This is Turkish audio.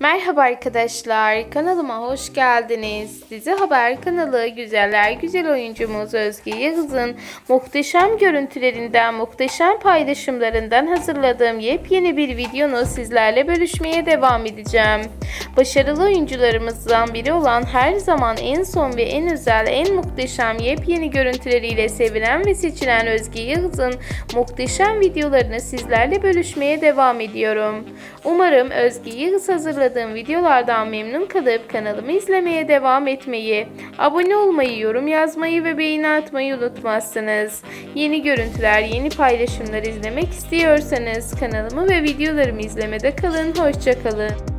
Merhaba arkadaşlar, kanalıma hoş geldiniz. Dizi Haber kanalı güzeller güzel oyuncumuz Özge Yağız'ın muhteşem görüntülerinden, muhteşem paylaşımlarından hazırladığım yepyeni bir videonu sizlerle bölüşmeye devam edeceğim. Başarılı oyuncularımızdan biri olan her zaman en son ve en özel, en muhteşem yepyeni görüntüleriyle sevilen ve seçilen Özge Yağız'ın muhteşem videolarını sizlerle bölüşmeye devam ediyorum. Umarım Özge Yağız hazırladığım videolardan memnun kalıp kanalımı izlemeye devam etmeyi, abone olmayı, yorum yazmayı ve beğeni atmayı unutmazsınız. Yeni görüntüler, yeni paylaşımlar izlemek istiyorsanız kanalımı ve videolarımı izlemede kalın. Hoşçakalın.